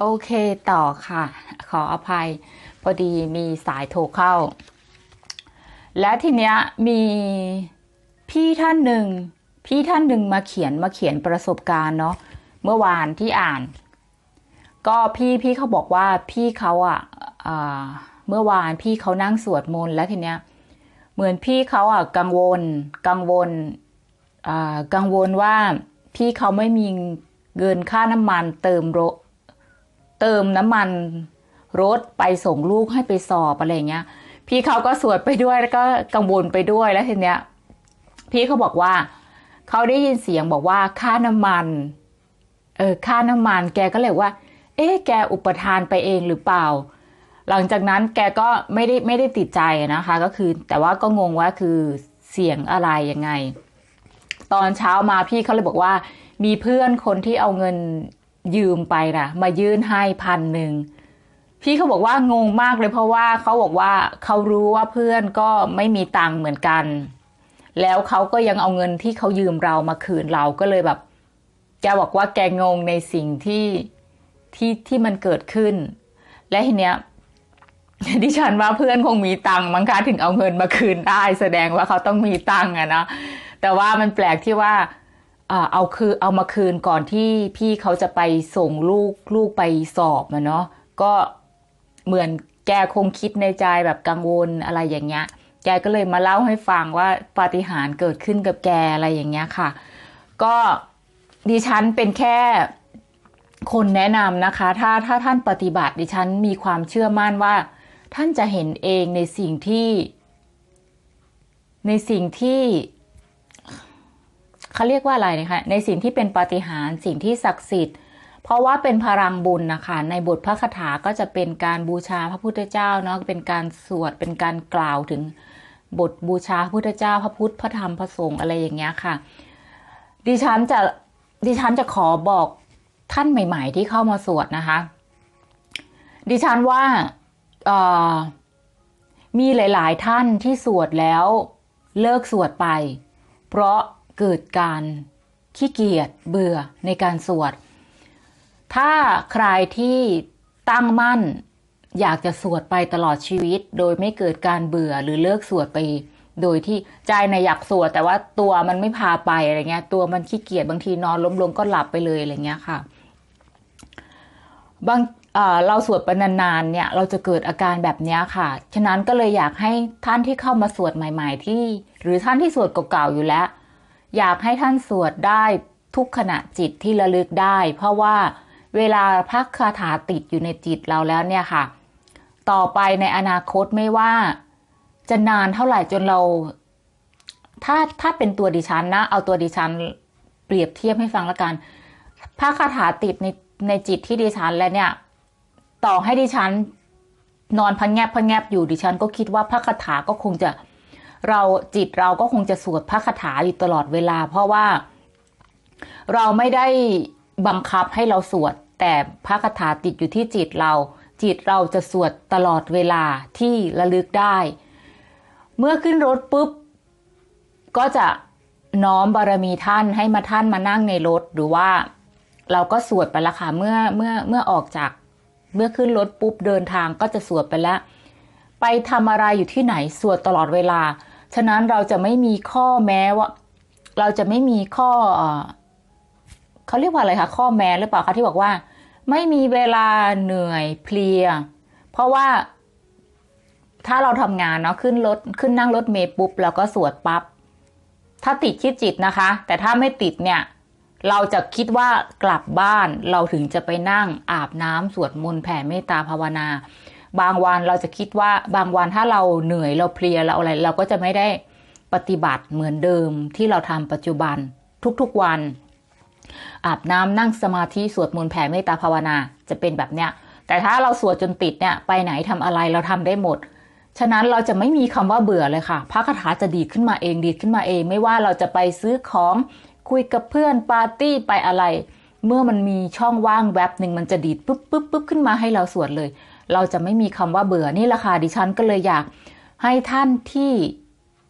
โอเคต่อค่ะ ขออภัย พอดีมีสายโทรเข้า และทีเนี้ยมีพี่ท่านหนึ่ง พี่ท่านหนึ่งมาเขียนมาเขียนประสบการณ์เนาะเมื่อวานที่อ่าน ก็พี่พี่เขาบอกว่าพี่เขาอะอ่าเมื่อวานพี่เขานั่งสวดมนต์แล้วทีเนี้ยเหมือนพี่เขาอะกังวลกังวลกังวลว่าพี่เขาไม่มีเงินค่าน้ำมันเติมรถ เติมน้ำมันรถไปส่งลูกให้ไปสอบอะไรเงี้ย พี่เขาก็สวดไปด้วยแล้วก็กังวลไปด้วยแล้วทีเนี้ย พี่เขาบอกว่าเขาได้ยินเสียงบอกว่าค่าน้ำมันเออค่าน้ำมันแกก็เลยว่า เอ๊ะแกอุปทานไปเองหรือเปล่า หลังจากนั้นแกก็ไม่ได้ไม่ได้ติดใจนะคะ ก็คือ แต่ว่าก็งงว่าคือเสียงอะไรยังไง ตอนเช้ามาพี่เขาเลยบอกว่า มีเพื่อนคนที่เอาเงิน ยืมไปนะมายื่นให้พันหนึ่งพี่เขาบอกว่างงมากเลยเพราะว่าเขาบอกว่าเขารู้ว่าเพื่อนก็ไม่มีตังค์เหมือนกัน แล้วเขาก็ยังเอาเงินที่เขายืมเรามาคืนเราก็เลยแบบแกบอกว่าแกงงในสิ่งที่ที่ที่มันเกิดขึ้น และทีเนี้ยดิฉันว่าเพื่อนคงมีตังค์มั้งคะถึงเอาเงินมาคืนได้ แสดงว่าเขาต้องมีตังค์อะนะแต่ว่ามันแปลกที่ว่าอ่า เอาคือเอามาคืนก่อนที่พี่เขาจะไปส่งลูกลูกไปสอบอะเนาะก็เหมือนแกคงคิดในใจแบบกังวลอะไรอย่างเงี้ย แกก็เลยมาเล่าให้ฟังว่าปาฏิหาริย์เกิดขึ้นกับแกอะไรอย่างเงี้ยค่ะ ก็ดิฉันเป็นแค่คนแนะนำนะคะ ถ้าถ้าท่านปฏิบัติดิฉันมีความเชื่อมั่นว่า ท่านจะเห็นเองในสิ่งที่ ในสิ่งที่ เขาเรียกว่าอะไรนะคะในสิ่งที่เป็นปาฏิหาริย์สิ่งที่ศักดิ์สิทธิ์ เพราะว่าเป็นพลังบุญนะคะในบทพระคาถาก็จะเป็นการบูชาพระพุทธเจ้าเนาะเป็นการสวดเป็นการกล่าวถึงบทบูชาพระพุทธเจ้า พระพุทธพระธรรมพระสงฆ์อะไรอย่างเงี้ยค่ะ ดิฉันจะดิฉันจะขอบอกท่านใหม่ ๆ ที่เข้ามาสวดนะคะ ดิฉันว่ามีหลาย ๆ ท่านที่สวดแล้วเลิกสวดไป เพราะ เกิดการขี้เกียจเบื่อในการสวด ถ้าใครที่ตั้งมั่นอยากจะสวดไปตลอดชีวิต โดยไม่เกิดการเบื่อหรือเลิกสวดไป โดยที่ใจในอยากสวด แต่ว่าตัวมันไม่พาไปอะไรเงี้ย ตัวมันขี้เกียจบางทีนอนล้มลงก็หลับไปเลยอะไรเงี้ยค่ะบางเเราสวดไปนานๆเนี่ย เราจะเกิดอาการแบบเนี้ยค่ะ ฉะนั้นก็เลยอยากให้ท่านที่เข้ามาสวดใหม่ ๆ ที่ หรือท่านที่สวดเก่าๆอยู่แล้ว อยากให้ท่านสวดได้ทุกขณะจิตที่ระลึกได้ เพราะว่าเวลาพระคาถาติดอยู่ในจิตเราแล้วเนี่ยค่ะ ต่อไปในอนาคตไม่ว่า จะนานเท่าไหร่จนเรา ถ้าถ้าเป็นตัวดิฉันนะ เอาตัวดิฉันเปรียบเทียบให้ฟังละกันพระคาถาติดในในจิตที่ดิฉันแล้วเนี่ย ต่อให้ดิฉันนอนพังแงบพังแงบอยู่ดิฉันก็คิดว่าพระคาถาก็คงจะ เราจิตเราก็คงจะสวดพระคาถาอยู่ตลอดเวลา เพราะว่า เราไม่ได้บังคับให้เราสวด แต่พระคาถาติดอยู่ที่จิตเรา จิตเราจะสวดตลอดเวลาที่ระลึกได้ เมื่อขึ้นรถปุ๊บ ก็จะน้อมบารมีท่านให้มาท่านมานั่งในรถหรือว่า เราก็สวดไปละค่ะเมื่อเมื่อเมื่อออกจาก เมื่อขึ้นรถปุ๊บเดินทางก็จะสวดไปแล้ว ไปทำอะไรอยู่ที่ไหนสวดตลอดเวลา ฉะนั้นเราจะไม่มีข้อแม้ว่า เราจะไม่มีข้อเขาเรียกว่าอะไรคะข้อแม้หรือเปล่าคะที่บอกว่า ไม่มีเวลาเหนื่อยเพลีย เพราะว่าถ้าเราทำงานเนาะขึ้นรถขึ้นนั่งรถเมล์ปุ๊บเราก็สวดปับ๊บถ้าติดคิดจิตนะคะ แต่ถ้าไม่ติดเนี่ย เราจะคิดว่ากลับบ้านเราถึงจะไปนั่งอาบน้ำสวดมนต์แผ่เมตตาภาวนา บางวันเราจะคิดว่าบางวันถ้าเราเหนื่อยเราเพลียเราอะไร เราก็จะไม่ได้ปฏิบัติเหมือนเดิมที่เราทำปัจจุบันทุกๆวัน อาบน้ำนั่งสมาธิสวดมนต์แผ่เมตตาภาวนาจะเป็นแบบเนี้ยแต่ถ้าเราสวดจนติดเนี่ยไปไหนทำอะไรเราทำได้หมด ฉะนั้นเราจะไม่มีคำว่าเบื่อเลยค่ะพระคาถาจะดีขึ้นมาเองดีขึ้นมาเอง ไม่ว่าเราจะไปซื้อของคุยกับเพื่อนปาร์ตี้ไปอะไร เมื่อมันมีช่องว่างแวบหนึ่งมันจะดีดปุ๊บปุ๊บปุ๊บขึ้นมาให้เราสวดเลย เราจะไม่มีคำว่าเบื่อนี่แหละค่ะดิฉันก็เลยอยากให้ท่านที่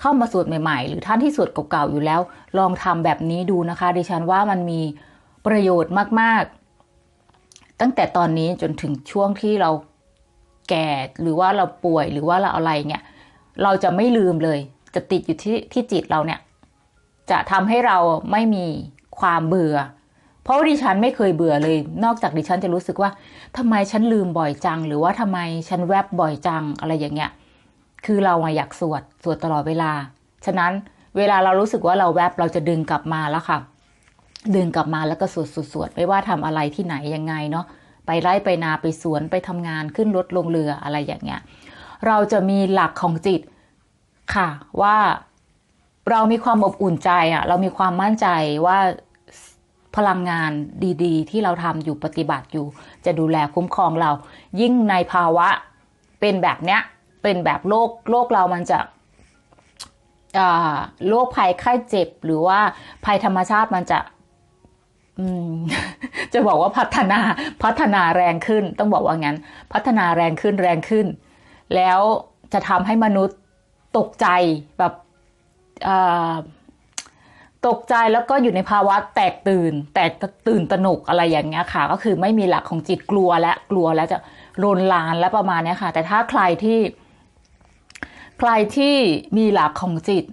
เข้ามาสวดใหม่ ๆ หรือท่านที่สวดเก่าๆอยู่แล้ว ลองทำแบบนี้ดูนะคะ ดิฉันว่ามันมีประโยชน์มากๆ ตั้งแต่ตอนนี้จนถึงช่วงที่เราแก่หรือว่าเราป่วยหรือว่าเราอะไรเนี่ย เราจะไม่ลืมเลย จะติดอยู่ที่ที่จิตเราเนี่ย จะทำให้เราไม่มีความเบื่อ เพราะดิฉันไม่เคยเบื่อเลย นอกจากดิฉันจะรู้สึกว่าทำไมฉันลืมบ่อยจัง หรือว่าทำไมฉันแวบบ่อยจังอะไรอย่างเงี้ย คือเราอยากสวดสวดตลอดเวลา ฉะนั้นเวลาเรารู้สึกว่าเราแวบเราจะดึงกลับมาแล้วค่ะ ดึงกลับมาแล้วก็สวดสวดสวดไม่ว่าทำอะไรที่ไหนยังไงเนาะไปไร่ไปนาไปสวนไปทำงานขึ้นรถลงเรืออะไรอย่างเงี้ย เราจะมีหลักของจิตค่ะว่าเรามีความอบอุ่นใจอะเรามีความมั่นใจว่า พลังงานดีๆ ที่เราทำอยู่ปฏิบัติอยู่ จะดูแลคุ้มครองเรา ยิ่งในภาวะเป็นแบบเนี้ยเป็นแบบโลกโลกเรามันจะอ่าโรคภัยไข้เจ็บหรือว่าภัยธรรมชาติมันจะอืมจะบอกว่าพัฒนาพัฒนาแรงขึ้น ต้องบอกว่างั้น พัฒนาแรงขึ้นแรงขึ้น แล้วจะทำให้มนุษย์ตกใจแบบอ่า ตกใจแล้วก็อยู่ในภาวะแตกตื่น แตกตื่นตนกอะไรอย่างเงี้ยค่ะ ก็คือไม่มีหลักของจิตกลัวและกลัวแล้วจะรนลานและประมาณนี้ค่ะ แต่ถ้าใครที่ ใครที่มีหลักของจิต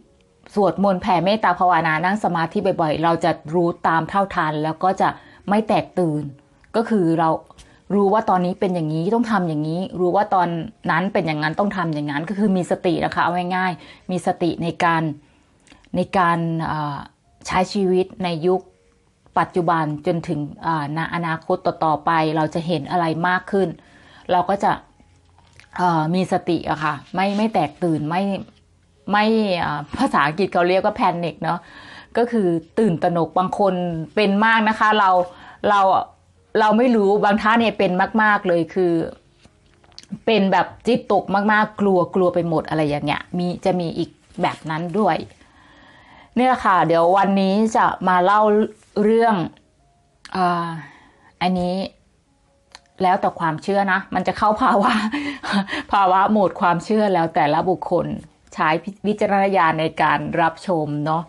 สวดมนต์แผ่เมตตาภาวนานั่งสมาธิบ่อยๆ เราจะรู้ตามเท่าทัน แล้วก็จะไม่แตกตื่น ก็คือเรารู้ว่าตอนนี้เป็นอย่างนี้ต้องทำอย่างนี้ รู้ว่าตอนนั้นเป็นอย่างนั้นต้องทำอย่างนั้น ก็คือมีสตินะคะเอาง่ายๆมีสติในการในการ ใช้ชีวิตในยุคปัจจุบันจนถึงในอนาคตต่อๆไป เราจะเห็นอะไรมากขึ้น เราก็จะมีสติอะค่ะไม่ไม่แตกตื่นไม่ไม่ภาษาอังกฤษเขาเรียกว่าแพนิคเนาะก็คือตื่นตระหนกบางคนเป็นมากนะคะ เราเราเราไม่รู้บางท่านเนี่ยเป็นมาก ๆเลยคือ เป็นแบบจิตตกมากๆ กลัวกลัวไปหมดอะไรอย่างเงี้ยมีจะมีอีกแบบนั้นด้วย นี่แหละค่ะ เดี๋ยววันนี้จะมาเล่าเรื่องอ่อันนี้แล้วแต่ความเชื่อนะ มันจะเข้าภาวะ ภาวะโหมดความเชื่อแล้วแต่ละบุคคลใช้วิจารณญาณในการรับชมเนาะ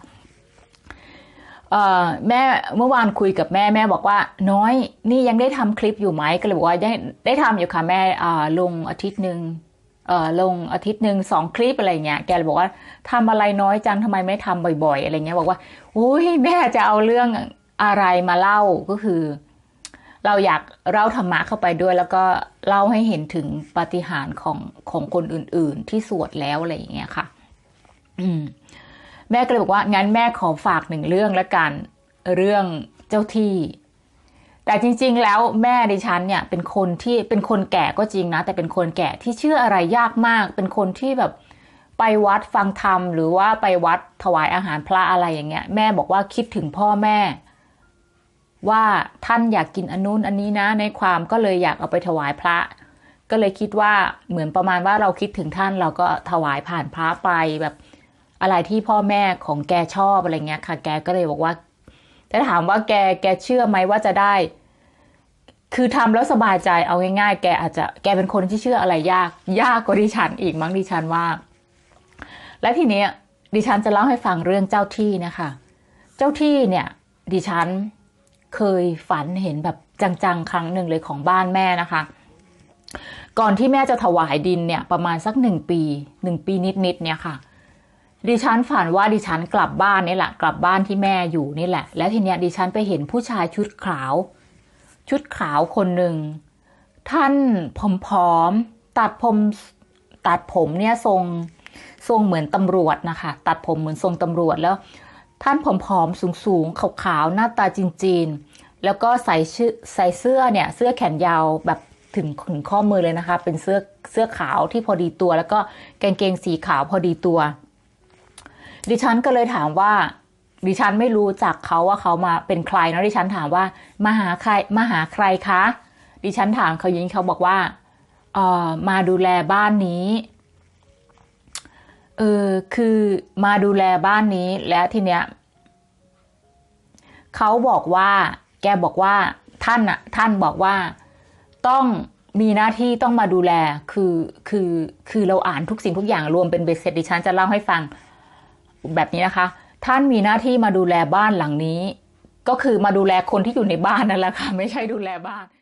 แม่เมื่อวานคุยกับแม่แม่บอกว่า น้อยนี่ยังได้ทำคลิปอยู่ไหมก็เลยบอกว่าได้ได้ทำอยู่ค่ะแม่ลงอาทิตย์หนึ่ง ลงอาทิตย์หนึ่งสองคลิปอะไรเงี้ยแกเลยบอกว่าทำอะไรน้อยจังทำไมไม่ทำบ่อย ๆ อะไรเงี้ยบอกว่าอุ้ยแม่จะเอาเรื่องอะไรมาเล่าก็คือ เราอยากเล่าธรรมะเข้าไปด้วย แล้วก็เล่าให้เห็นถึงปฏิหารของของคนอื่น ๆ ที่สวดแล้วอะไรอย่างเงี้ยค่ะ อืม แม่ก็เลยบอกว่างั้นแม่ขอฝากหนึ่งเรื่องละกัน เรื่องเจ้าที่ แต่จริง ๆ แล้วแม่ดิฉันเนี่ยเป็นคนที่เป็นคนแก่ก็จริงนะ แต่เป็นคนแก่ที่เชื่ออะไรยากมาก เป็นคนที่แบบไปวัดฟังธรรมหรือว่าไปวัดถวายอาหารพระอะไรอย่างเงี้ย แม่บอกว่าคิดถึงพ่อแม่ ว่าท่านอยากกินอันนู้นอันนี้นะ ในความก็เลยอยากเอาไปถวายพระ ก็เลยคิดว่าเหมือนประมาณว่าเราคิดถึงท่านเราก็ถวายผ่านพระไปแบบอะไรที่พ่อแม่ของแกชอบอะไรเงี้ยค่ะ แกก็เลยบอกว่า แต่ถามว่าแกแกเชื่อไหมว่าจะได้ คือทำแล้วสบายใจเอาง่ายๆ แกอาจจะแกเป็นคนที่เชื่ออะไรยาก ยากกว่าดิฉันอีกมั้งดิฉันว่า และทีนี้ดิฉันจะเล่าให้ฟังเรื่องเจ้าที่นะคะ เจ้าที่เนี่ยดิฉันเคยฝันเห็นแบบจังๆ ครั้งหนึ่งเลยของบ้านแม่นะคะ ก่อนที่แม่จะถวายดินเนี่ยประมาณสักหนึ่งปีหนึ่งปีนิดๆเนี่ยค่ะ ดิฉันฝันว่าดิฉันกลับบ้านนี่แหละ กลับบ้านที่แม่อยู่นี่แหละ แล้วทีเนี้ยดิฉันไปเห็นผู้ชายชุดขาว ชุดขาวคนหนึ่งท่านผอมๆตัดผมตัดผมเนี่ยทรงทรงเหมือนตำรวจนะคะ ตัดผมเหมือนทรงตำรวจแล้ว ท่านผอมๆสูงๆขาวๆหน้าตาจีนๆแล้วก็ใส่ชื่อใส่เสื้อเนี่ยเสื้อแขนยาวแบบถึงถึงข้อมือเลยนะคะ เป็นเสื้อเสื้อขาวที่พอดีตัว แล้วก็กางเกงสีขาวพอดีตัว ดิฉันก็เลยถามว่า ดิฉันไม่รู้จักเขาว่าเขามาเป็นใครนะดิฉันถามว่ามาหาใครมาหาใครคะ ดิฉันถามเขายิงเขาบอกว่าเออมาดูแลบ้านนี้เออคือมาดูแลบ้านนี้แล้วทีเนี้ยเขาบอกว่า แกบอกว่าท่านอะท่านบอกว่าต้องมีหน้าที่ต้องมาดูแลคือคือคือเราอ่านทุกสิ่งทุกอย่างรวมเป็นเบสเซ็ตดิฉันจะเล่าให้ฟัง แบบนี้นะคะ ท่านมีหน้าที่มาดูแลบ้านหลังนี้ ก็คือมาดูแลคนที่อยู่ในบ้านนั่นแหละค่ะ ไม่ใช่ดูแลบ้าน